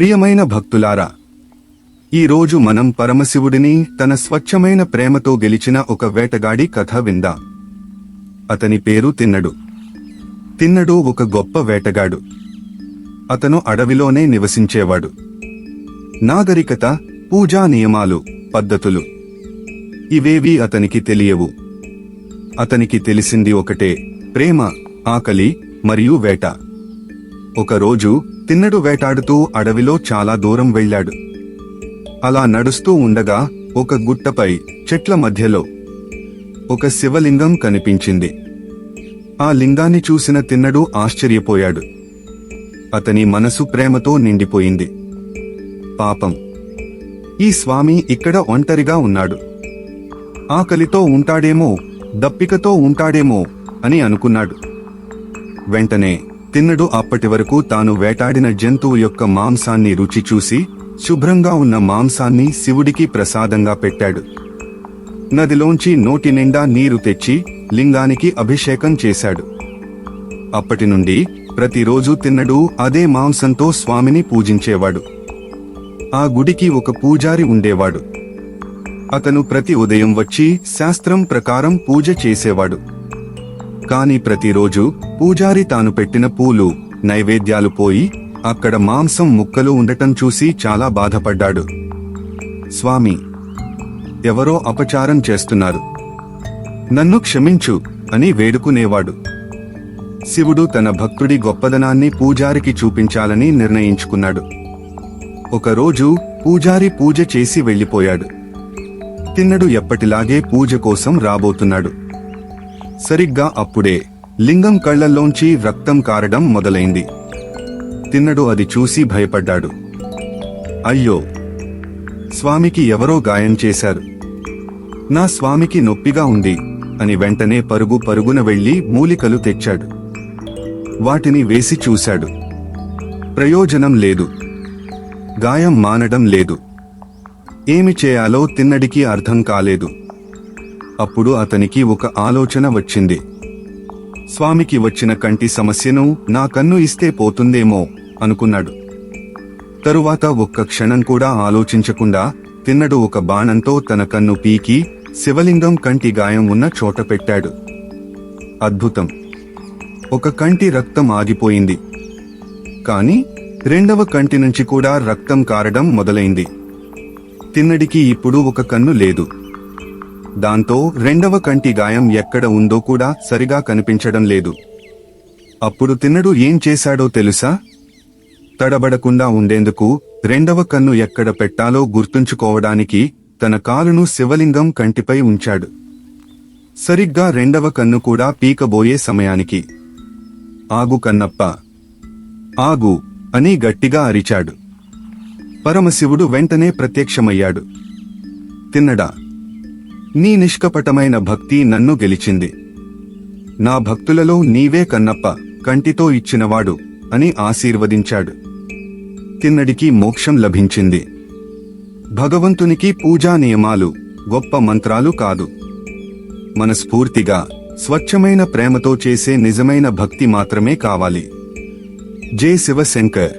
ప్రియమైన భక్తులారా ఈరోజు మనం పరమశివుడిని తన స్వచ్ఛమైన ప్రేమతో గెలిచిన ఒక వేటగాడి కథ విందాం. అతని పేరు తిన్నడు. తిన్నడు ఒక గొప్ప వేటగాడు. అతను అడవిలోనే నివసించేవాడు. నాగరికత పూజా నియమాలు పద్ధతులు. ఇవేవీ అతనికి తెలియవు. అతనికి తెలిసింది ఒకటే ప్రేమ ఆకలి మరియు వేట. ఒకరోజు తిన్నడు వేటాడుతూ అడవిలో చాలా దూరం వెళ్ళాడు. అలా నడుస్తూ ఉండగా ఒక గుట్టపై చెట్ల మధ్యలో ఒక శివలింగం కనిపించింది. ఆ లింగాన్ని చూసిన తిన్నడు ఆశ్చర్యపోయాడు. అతని మనసు ప్రేమతో నిండిపోయింది. పాపం. ఈ స్వామి ఇక్కడ ఒంటరిగా ఉన్నాడు. ఆకలితో ఉంటాడేమో దప్పికతో ఉంటాడేమో అని అనుకున్నాడు. వెంటనే తిన్నడు అప్పటి వరకు తాను వేటాడిన జంతువు యొక్క మాంసాన్ని రుచి చూసి శుభ్రంగా ఉన్న మాంసాన్ని శివుడికి ప్రసాదంగా పెట్టాడు. నదిలోంచి నోటి నిండా నీరు తెచ్చి లింగానికి అభిషేకం చేశాడు. అప్పటి నుండి ప్రతిరోజు తిన్నడు అదే మాంసంతో స్వామిని పూజించేవాడు. ఆ గుడికి ఒక పూజారి ఉండేవాడు. అతను ప్రతి ఉదయం వచ్చి శాస్త్రం ప్రకారం పూజ చేసేవాడు. కాని ప్రతిరోజు పూజారి తాను పెట్టిన పూలు నైవేద్యాలు పోయి అక్కడ మాంసం ముక్కలు ఉండటం చూసి చాలా బాధపడ్డాడు. స్వామి ఎవరో అపచారం చేస్తున్నారు. నన్ను క్షమించు అని వేడుకునేవాడు. శివుడు తన భక్తుడి గొప్పదనాన్ని పూజారికి చూపించాలని నిర్ణయించుకున్నాడు. ఒకరోజు పూజారి పూజ చేసి వెళ్ళిపోయాడు. తిన్నడు ఎప్పటిలాగే పూజ కోసం రాబోతున్నాడు. సరిగ్గా అప్పుడే లింగం కళ్ళల్లోంచి రక్తం కారడం మొదలైంది. తిన్నడు అది చూసి భయపడ్డాడు. అయ్యో! స్వామికి ఎవరో గాయం చేశారు. నా స్వామికి నొప్పిగా ఉంది అని వెంటనే పరుగు పరుగున వెళ్ళి మూలికలు తెచ్చాడు. వాటిని వేసి చూశాడు. ప్రయోజనం లేదు. గాయం మానడం లేదు. ఏమి చేయాలో తిన్నడికి అర్థం కాలేదు. అప్పుడు అతనికి ఒక ఆలోచన వచ్చింది. స్వామికి వచ్చిన కంటి సమస్యను నా కన్ను ఇస్తే పోతుందేమో అనుకున్నాడు. తరువాత ఒక్క క్షణం కూడా ఆలోచించకుండా తిన్నడు ఒక బాణంతో తన కన్ను పీకి శివలింగం కంటి గాయం ఉన్న చోట పెట్టాడు. అద్భుతం. ఒక కంటి రక్తం ఆగిపోయింది. కాని రెండవ కంటి నుంచి కూడా రక్తం కారడం మొదలైంది. తిన్నడికి ఇప్పుడు ఒక కన్ను లేదు. దాంతో రెండవ కంటి గాయం ఎక్కడ ఉందో కూడా సరిగా కనిపించడం లేదు. అప్పుడు తిన్నడు ఏం చేశాడో తెలుసా? తడబడకుండా ఉండేందుకు రెండవ కన్ను ఎక్కడ పెట్టాలో గుర్తుంచుకోవడానికి తన కాలును శివలింగం కంటిపై ఉంచాడు. సరిగ్గా రెండవ కన్ను కూడా పీకబోయే సమయానికి. ఆగు కన్నప్ప. ఆగు అని గట్టిగా అరిచాడు. పరమశివుడు వెంటనే ప్రత్యక్షమయ్యాడు. తిన్నడా? నీ నిష్కపటమైన భక్తి నన్ను గెలిచింది. నా భక్తులలో నీవే కన్నప్ప కంటితో ఇచ్చినవాడు అని ఆశీర్వదించాడు. తిన్నడికి మోక్షం లభించింది. భగవంతునికి పూజా నియమాలు గొప్ప మంత్రాలు కాదు. మనస్ఫూర్తిగా స్వచ్ఛమైన ప్రేమతో చేసే నిజమైన భక్తి మాత్రమే కావాలి. జే శివశంకర్.